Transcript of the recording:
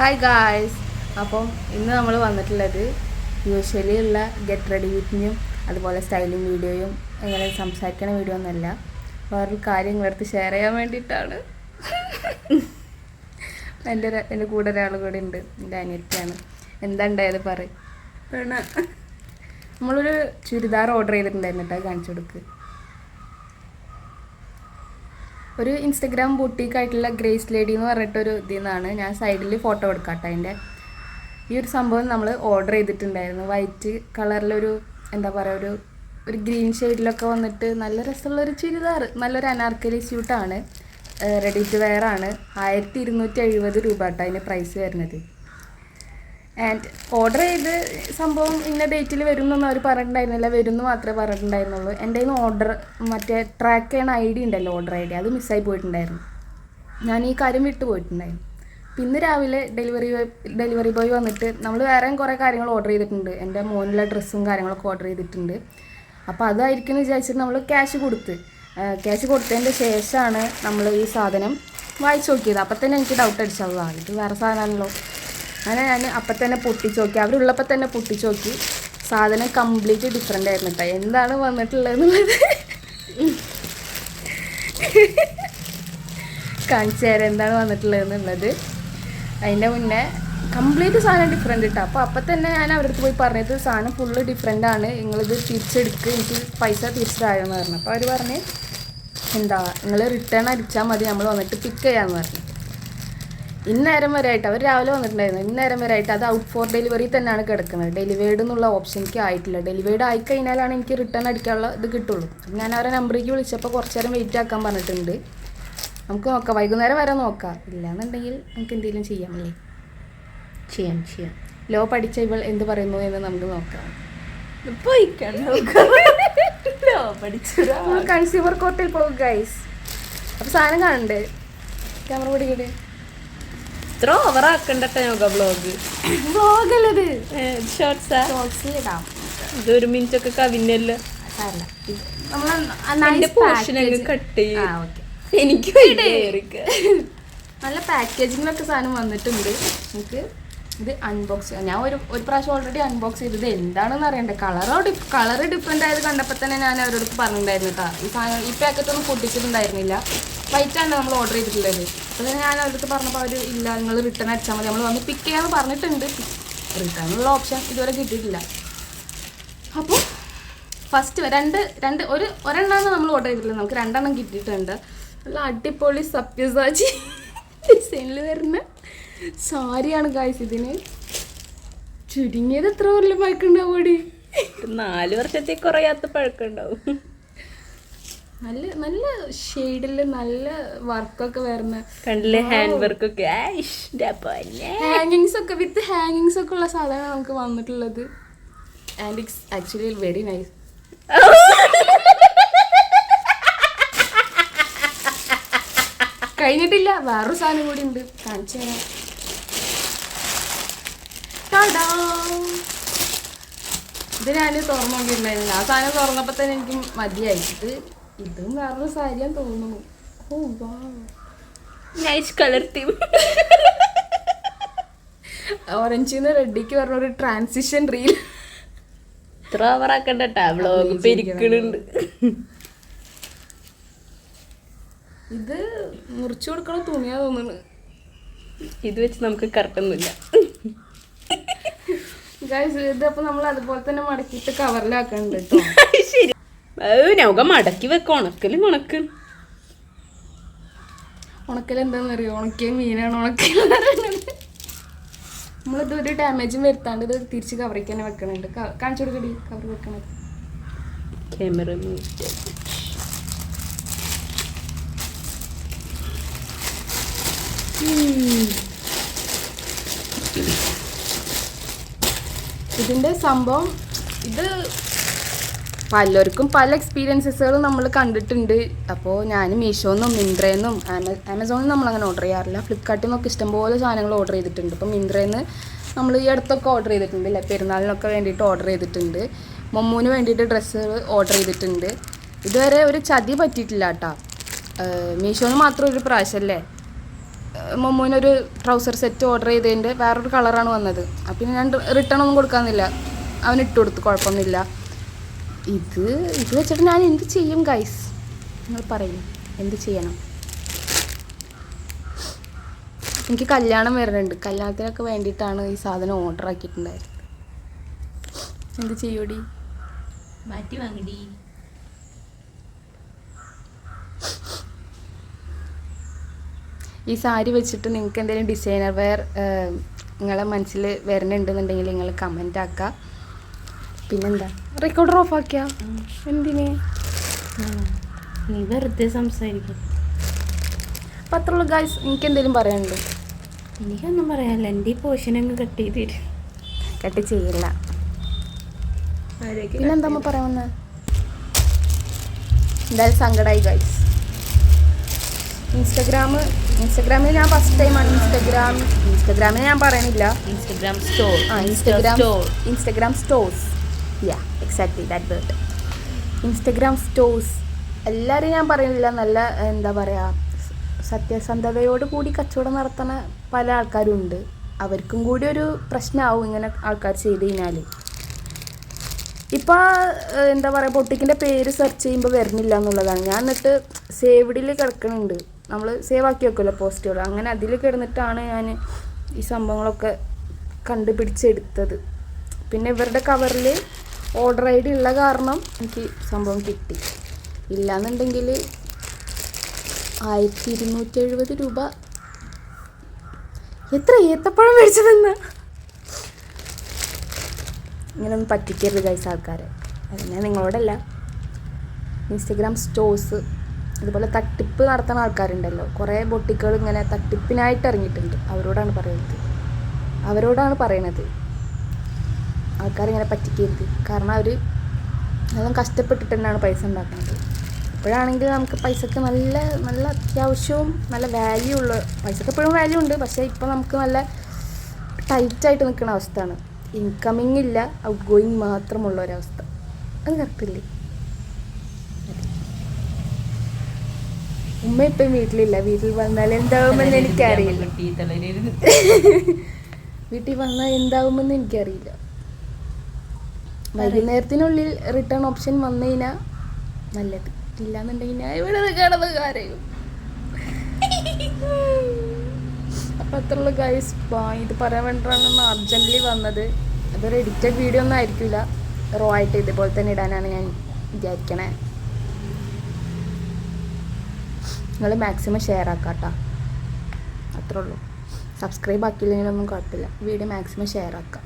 Hi guys അപ്പം ഇന്ന് നമ്മൾ വന്നിട്ടുള്ളത് യൂഷ്വലി ഉള്ള ഗെറ്റ് റെഡി വിത്തിനും അതുപോലെ സ്റ്റൈലിംഗ് വീഡിയോയും അങ്ങനെ സംസാരിക്കണ വീഡിയോ ഒന്നല്ല വേറൊരു കാര്യം നിങ്ങളുടെ ഷെയർ ചെയ്യാൻ വേണ്ടിയിട്ടാണ്. എന്റെ ഒരു- എന്റെ കൂടെ ഒരാൾ കൂടെ ഉണ്ട്. എന്റെ അനിയത്തിയാണ്. എന്താ ഉണ്ടായത് പറ. നമ്മളൊരു ചുരിദാർ ഓർഡർ ചെയ്തിട്ടുണ്ടായിരുന്നു കേട്ടോ കാണിച്ചു കൊടുക്ക്. ഒരു ഇൻസ്റ്റഗ്രാം ബുട്ടീക്ക് ആയിട്ടുള്ള ഗ്രേസ് ലേഡി എന്ന് പറഞ്ഞിട്ടൊരു ഇതിൽ നിന്നാണ് ഞാൻ സൈഡിൽ ഫോട്ടോ എടുക്കാം കേട്ടോ അതിന്റെ. ഈ ഒരു സംഭവം നമ്മൾ ഓർഡർ ചെയ്തിട്ടുണ്ടായിരുന്നു. വൈറ്റ് കളറിലൊരു എന്താ പറയുക ഒരു ഒരു ഗ്രീൻ ഷെയ്ഡിലൊക്കെ വന്നിട്ട് നല്ല രസമുള്ളൊരു ചുരിദാർ നല്ലൊരു അനാർക്കലി സ്യൂട്ടാണ് റെഡി ടു വെയർ ആണ്. ആയിരത്തി ഇരുന്നൂറ്റി എഴുപത് രൂപ കേട്ടോ അതിന്റെ പ്രൈസ് വരുന്നത്. ആൻഡ് ഓർഡർ ചെയ്ത് സംഭവം ഇന്ന ഡേറ്റിൽ വരും എന്നൊന്നും അവർ പറഞ്ഞിട്ടുണ്ടായിരുന്നില്ല. വരും എന്ന് മാത്രമേ പറഞ്ഞിട്ടുണ്ടായിരുന്നുള്ളൂ. എന്റെ കയ്യിൽ ഓർഡർ മറ്റേ ട്രാക്ക് ചെയ്യണ ഐ ഡി ഉണ്ടല്ലോ ഓർഡർ ഐ ഡി. അത് മിസ്സായി പോയിട്ടുണ്ടായിരുന്നു. ഞാൻ ഈ കാര്യം വിട്ടു പോയിട്ടുണ്ടായിരുന്നു. പിന്നെ രാവിലെ ഡെലിവറി ഡെലിവറി ബോയ് വന്നിട്ട് നമ്മൾ വേറെയും കുറേ കാര്യങ്ങൾ ഓർഡർ ചെയ്തിട്ടുണ്ട്. എന്റെ മോനുള്ള ഡ്രസ്സും കാര്യങ്ങളൊക്കെ ഓർഡർ ചെയ്തിട്ടുണ്ട്. അപ്പോൾ അതായിരിക്കും എന്ന് വിചാരിച്ചിട്ട് നമ്മൾ ക്യാഷ് കൊടുത്ത്. ക്യാഷ് കൊടുത്തതിന്റെ ശേഷമാണ് നമ്മൾ ഈ സാധനം വായിച്ചു നോക്കിയത്. അപ്പം തന്നെ എനിക്ക് ഡൗട്ട് അടിച്ചതാണ് ഇത് വേറെ സാധനമാണല്ലോ. അങ്ങനെ ഞാൻ അപ്പം തന്നെ പൊട്ടിച്ച് നോക്കി അവരുള്ളപ്പോൾ തന്നെ പൊട്ടിച്ച് നോക്കി സാധനം കംപ്ലീറ്റ് ഡിഫറെന്റ് ആയിരുന്നു കേട്ടോ എന്താണ് വന്നിട്ടുള്ളത് എന്നുള്ളത് കാണിച്ചു തരാം എന്താണ് വന്നിട്ടുള്ളത് എന്നുള്ളത് അതിന്റെ മുന്നേ കംപ്ലീറ്റ് സാധനം ഡിഫറെന്റ് കിട്ടും അപ്പോൾ അപ്പം തന്നെ ഞാൻ അവരുടെ അടുത്ത് പോയി പറഞ്ഞത് സാധനം ഫുള്ള് ഡിഫറെന്റ് ആണ്. നിങ്ങളിത് തിരിച്ചെടുക്കുക എനിക്ക് പൈസ തിരിച്ചതായെന്ന് പറഞ്ഞു. അപ്പോൾ അവർ പറഞ്ഞ് എന്താ നിങ്ങൾ റിട്ടേൺ അടിച്ചാൽ മതി. നമ്മൾ വന്നിട്ട് പിക്ക് ചെയ്യാമെന്ന് പറഞ്ഞു. ഇന്നേരം വരെ ആയിട്ട് അവർ രാവിലെ വന്നിട്ടുണ്ടായിരുന്നു. ഇന്നേരം വരെ ആയിട്ട് അത് ഔട്ട് ഫോർ ഡെലിവറി തന്നെയാണ് കിടക്കുന്നത്. ഡെലിവേർഡ് എന്നുള്ള ഓപ്ഷൻ എനിക്ക് ആയിട്ടില്ല. ഡെലിവേർഡ് ആയി കഴിഞ്ഞാലാണ് എനിക്ക് റിട്ടേൺ അടിക്കാനുള്ള ഇത് കിട്ടുള്ളൂ. ഞാൻ അവരെ നമ്പറേക്ക് വിളിച്ചപ്പോൾ കുറച്ച് നേരം വെയിറ്റ് ആക്കാൻ പറഞ്ഞിട്ടുണ്ട്. നമുക്ക് നോക്കാം. വൈകുന്നേരം വരെ നോക്കാം. ഇല്ലാന്നുണ്ടെങ്കിൽ നമുക്ക് എന്തെങ്കിലും ചെയ്യാമല്ലേ ചെയ്യാം ചെയ്യാം. ലോ പഠിച്ച ഇവൾ എന്ത് പറയുന്നു എന്ന് നമുക്ക് നോക്കാം. കൺസ്യൂമർ കോർട്ടിൽ പോകും ഗൈസ് അപ്പോൾ സാധനം കാണണ്ടേ? ക്യാമറ പിടിക്കട്ടെ? ഇത്ര ഓവറാക്കണ്ടട്ടെ യോഗ ബ്ലോഗ് വ്ളോഗല്ലത് ഷോർട്സാ ഷോർട്സിൽ ഇടാം. ഇത് ഒരു മിനിറ്റ് ഒക്കെ കവിഞ്ഞല്ലോ എന്റെ പോർഷൻ കട്ട് ചെയ്യും. എനിക്ക് നല്ല പാക്കേജിങ്ങിലൊക്കെ സാധനം വന്നിട്ടുണ്ട്. നമുക്ക് ഇത് അൺബോക്സ് ഞാൻ ഒരു ഒരു പ്രാവശ്യം ഓൾറെഡി അൺബോക്സ് ചെയ്തത് എന്താണെന്ന് അറിയണ്ടേ? കളറോ കളർ ഡിഫറെന്റ് ആയത് കണ്ടപ്പോൾ തന്നെ ഞാൻ അവരോട് പറഞ്ഞിട്ടുണ്ടായിരുന്നു കേട്ടോ ഈ സാധനം ഈ പാക്കറ്റ് ഒന്നും പൊട്ടിച്ചിട്ടുണ്ടായിരുന്നില്ല. വൈറ്റ് ആണ് നമ്മൾ ഓർഡർ ചെയ്തിട്ടുള്ളത്. അപ്പോൾ ഞാൻ അവരുടെ പറഞ്ഞപ്പോൾ അവർ ഇല്ല നിങ്ങൾ റിട്ടേൺ അടിച്ചാൽ മതി. നമ്മൾ വന്ന് പിക്ക് ചെയ്യാമെന്ന് പറഞ്ഞിട്ടുണ്ട്. റിട്ടേണുള്ള ഓപ്ഷൻ ഇതുവരെ കിട്ടിയിട്ടില്ല. അപ്പോൾ ഫസ്റ്റ് രണ്ട് രണ്ട് ഒരു ഒരെണ്ണമാണ് നമ്മൾ ഓർഡർ ചെയ്തിട്ടുള്ളത്. നമുക്ക് രണ്ടെണ്ണം കിട്ടിയിട്ടുണ്ട്. നല്ല അടിപൊളി സപ്യസാജി ഡിസൈനിൽ വരുന്ന സാരിയാണ് ഗായ്സ് ഇതിന്. ചുരുങ്ങിയത് എത്ര കൊല്ലം പഴക്കുണ്ടാവും നാല് വർഷത്തേക്ക് കുറയാത്ത പഴക്കം ഉണ്ടാവും നല്ല നല്ല ഷെയ്ഡിൽ നല്ല വർക്കൊക്കെ വരുന്ന കണ്ടില്ലേ? ഹാൻഡ് വർക്ക് ഒക്കെ. ഹാങ്ങിങ്സ് ഒക്കെ വിത്ത് ഹാങ്ങിങ്സ് ഒക്കെ ഉള്ള സാധനമാണ് നമുക്ക് വന്നിട്ടുള്ളത്. And it's actually very nice കഴിഞ്ഞിട്ടില്ല. വേറൊരു സാധനം കൂടി ഉണ്ട്. കാണിച്ചു തരാം. ഇത് ഞാൻ തുറന്നു നോക്കിയിട്ടുണ്ടായിരുന്നില്ല ആ സാധനം തുറന്നപ്പോൾ തന്നെ എനിക്ക് മതിയായി. ഇത് ഇതും വേറൊരു സാരിയാന്ന് തോന്നുന്നു. ഓ വാ. നൈസ് കളർ തീം ഓറഞ്ചിൽ നിന്ന് റെഡിക്ക് പറഞ്ഞ ഒരു ട്രാൻസിഷൻ റീൽ ഇത്ര ഓവറാക്കണ്ടട്ടാ ബ്ലോഗ് പെരിക്കണുണ്ട് ഇത് മുറിച്ചു കൊടുക്കണ തുണിയാ തോന്നുന്നു. ഇത് വെച്ച് നമുക്ക് കറക്റ്റൊന്നുമില്ല ഗൈസ് ഇത് അപ്പൊ നമ്മൾ അതുപോലെ തന്നെ മടക്കിയിട്ട് കവറിലാക്കണ്ട് കേട്ടോ നൗക മടക്കി വെക്ക ഉണക്കലും ഉണക്ക്. ഉണക്കൽ എന്താന്ന് അറിയോ ഉണക്കിയ മീനാണ് ഉണക്കൽ നമ്മളിത് ഒരു ഡാമേജും വരുത്താണ്ട് ഇത് തിരിച്ച് കവറിക്ക് തന്നെ വെക്കണുണ്ട്. കാണിച്ചു കൊടുക്കടി കവർ വെക്കണത്. ക്യാമറ ഇതിന്റെ സംഭവം ഇത് പലർക്കും പല എക്സ്പീരിയൻസസുകളും നമ്മൾ കണ്ടിട്ടുണ്ട്. അപ്പോൾ ഞാൻ മീഷോന്നും മിന്ത്രയെന്നും ആമസോണിൽ നമ്മൾ അങ്ങനെ ഓർഡർ ചെയ്യാറില്ല. ഫ്ലിപ്കാർട്ടിൽ നിന്നൊക്കെ ഇഷ്ടംപോലെ സാധനങ്ങൾ ഓർഡർ ചെയ്തിട്ടുണ്ട്. ഇപ്പം മിന്ത്രയിൽ നിന്ന് നമ്മൾ ഈ അടുത്തൊക്കെ ഓർഡർ ചെയ്തിട്ടുണ്ട് അല്ലേ പെരുന്നാളിനൊക്കെ വേണ്ടിയിട്ട് ഓർഡർ ചെയ്തിട്ടുണ്ട്. മമ്മൂന് വേണ്ടിയിട്ട് ഡ്രസ്സുകൾ ഓർഡർ ചെയ്തിട്ടുണ്ട്. ഇതുവരെ ഒരു ചതി പറ്റിയിട്ടില്ല കേട്ടോ. മീഷോന്ന് മാത്രം ഒരു പ്രാവശ്യമല്ലേ മമ്മൂനൊരു ട്രൗസർ സെറ്റ് ഓർഡർ ചെയ്തതിന്റെ വേറൊരു കളറാണ് വന്നത്. അപ്പം ഞാൻ റിട്ടേൺ ഒന്നും കൊടുക്കാമെന്നില്ല അവൻ ഇട്ട് കൊടുത്തു കുഴപ്പമൊന്നുമില്ല. ഇത് ഇത് വെച്ചിട്ട് ഞാൻ എന്ത് ചെയ്യും ഗൈസ് നിങ്ങൾ പറയും. എന്ത് ചെയ്യണം? എനിക്ക് കല്യാണം വരുന്നുണ്ട്. കല്യാണത്തിനൊക്കെ വേണ്ടിയിട്ടാണ് ഈ സാധനം ഓർഡർ ആക്കിയിട്ടുണ്ടായിരുന്നത് എന്ത് ചെയ്യൂടി? മാറ്റി വാങ്ങടി. ഈ സാരി വെച്ചിട്ട് നിങ്ങൾക്ക് എന്തെങ്കിലും ഡിസൈനർ വെയർ നിങ്ങളെ മനസ്സിൽ വരുന്നുണ്ടെന്നുണ്ടെങ്കിൽ നിങ്ങൾ കമന്റ് ആക്കുക. പിന്നെന്താ? റെക്കോർഡർ ഓഫ് ആക്കിയ? എന്തിന്? നീ വെറുതെ സംസാരിക്കും. അപ്പം അത്രയുള്ള ഗായ്സ് എനിക്ക് എന്തെങ്കിലും പറയാനുണ്ടോ? എനിക്കൊന്നും പറയാനില്ല. എന്റെ ഈ പോർഷൻ അങ്ങ് കട്ട് ചെയ്ത് തരും. കട്ട് ചെയ്യില്ല. പിന്നെന്താ പറയാമെന്ന് പറയാൻ വന്നത് എന്തായാലും സങ്കടമായി ഗൈസ് ഇൻസ്റ്റഗ്രാം ഇൻസ്റ്റഗ്രാമിൽ ഞാൻ ഫസ്റ്റ് ടൈമാണ് ഇൻസ്റ്റഗ്രാം ഇൻസ്റ്റഗ്രാമിൽ ഞാൻ പറയണില്ല. ഇൻസ്റ്റഗ്രാം സ്റ്റോർ ആ Instagram store Instagram stores yeah exactly that word Instagram stores എല്ലാവരും ഞാൻ പറയുന്നില്ല നല്ല എന്താ പറയുക സത്യസന്ധതയോട് കൂടി കച്ചവടം നടത്തുന്ന പല ആൾക്കാരും ഉണ്ട്. അവർക്കും കൂടി ഒരു പ്രശ്നമാവും ഇങ്ങനെ ആൾക്കാർ ചെയ്ത് കഴിഞ്ഞാൽ. ഇപ്പം എന്താ പറയുക പൊട്ടിക്കിന്റെ പേര് സെർച്ച് ചെയ്യുമ്പോൾ വരുന്നില്ല എന്നുള്ളതാണ്. ഞാൻ എന്നിട്ട് സേവ്ഡിൽ കിടക്കുന്നുണ്ട് നമ്മൾ സേവ് ആക്കി വെക്കുമല്ലോ പോസ്റ്റുകൾ അങ്ങനെ അതിൽ കിടന്നിട്ടാണ് ഞാൻ ഈ സംഭവങ്ങളൊക്കെ കണ്ടുപിടിച്ചെടുത്തത്. പിന്നെ ഇവരുടെ കവറിൽ ഓർഡർ ഐ ഡി ഉള്ള കാരണം എനിക്ക് സംഭവം കിട്ടി. ഇല്ലാന്നുണ്ടെങ്കിൽ ആയിരത്തി ഇരുന്നൂറ്റി എഴുപത് രൂപ. എത്ര ഏത്തപ്പഴം മേടിച്ചതെന്ന്? ഇങ്ങനെയൊന്നും പറ്റിക്കരുത് ഗൈസ് ആൾക്കാരെ. അതിനെ നിങ്ങളോടല്ല. ഇൻസ്റ്റഗ്രാം സ്റ്റോഴ്സ് അതുപോലെ തട്ടിപ്പ് നടത്തുന്ന ആൾക്കാരുണ്ടല്ലോ. കുറേ ബൊട്ടിക്കുകൾ ഇങ്ങനെ തട്ടിപ്പിനായിട്ട് ഇറങ്ങിയിട്ടുണ്ട്. അവരോടാണ് പറയുന്നത്. അവരോടാണ് പറയണത്. ആൾക്കാരിങ്ങനെ പറ്റിക്കരുത്. കാരണം അവർ എല്ലാം കഷ്ടപ്പെട്ടിട്ട് തന്നെയാണ് പൈസ ഉണ്ടാക്കുന്നത്. ഇപ്പോഴാണെങ്കിൽ നമുക്ക് പൈസക്ക് നല്ല നല്ല അത്യാവശ്യവും നല്ല വാല്യൂ ഉള്ള പൈസക്ക് എപ്പോഴും വാല്യൂ ഉണ്ട്. പക്ഷേ ഇപ്പോൾ നമുക്ക് നല്ല ടൈറ്റായിട്ട് നിൽക്കുന്ന അവസ്ഥയാണ്. ഇൻകമിങ് ഇല്ല ഔട്ട് ഗോയിങ് മാത്രമുള്ള ഒരവസ്ഥ. അത് കറക്റ്റില്ലേ ഉമ്മ ഇപ്പം വീട്ടിലില്ല. വീട്ടിൽ വന്നാൽ എന്താവുമെന്ന് എനിക്കറിയില്ല. വീട്ടിൽ വന്നാൽ എന്താവുമെന്ന് എനിക്കറിയില്ല. വൈകുന്നേരത്തിനുള്ളിൽ റിട്ടേൺ ഓപ്ഷൻ വന്നു കഴിഞ്ഞാൽ നല്ലത്. ഇല്ലാന്നുണ്ടെങ്കിൽ ഞാൻ ഇവിടെ കിടന്ന് അപ്പൊ അപ്പം അത്രയുള്ള ഗൈസ് ഇത് പറയാൻ വേണ്ടിയിട്ടാണ് അർജന്റ്ലി വന്നത്. അതൊരു എഡിറ്റഡ് വീഡിയോ ഒന്നും ആയിരിക്കില്ല റോ ആയിട്ട് ഇതുപോലെ തന്നെ ഇടാനാണ് ഞാൻ വിചാരിക്കണേ. നിങ്ങൾ മാക്സിമം ഷെയർ ആക്കാട്ടോ. അത്രേ ഉള്ളൂ. സബ്സ്ക്രൈബ് ആക്കിയില്ലെങ്കിലൊന്നും കുഴപ്പമില്ല. വീഡിയോ മാക്സിമം ഷെയർ ആക്കാം.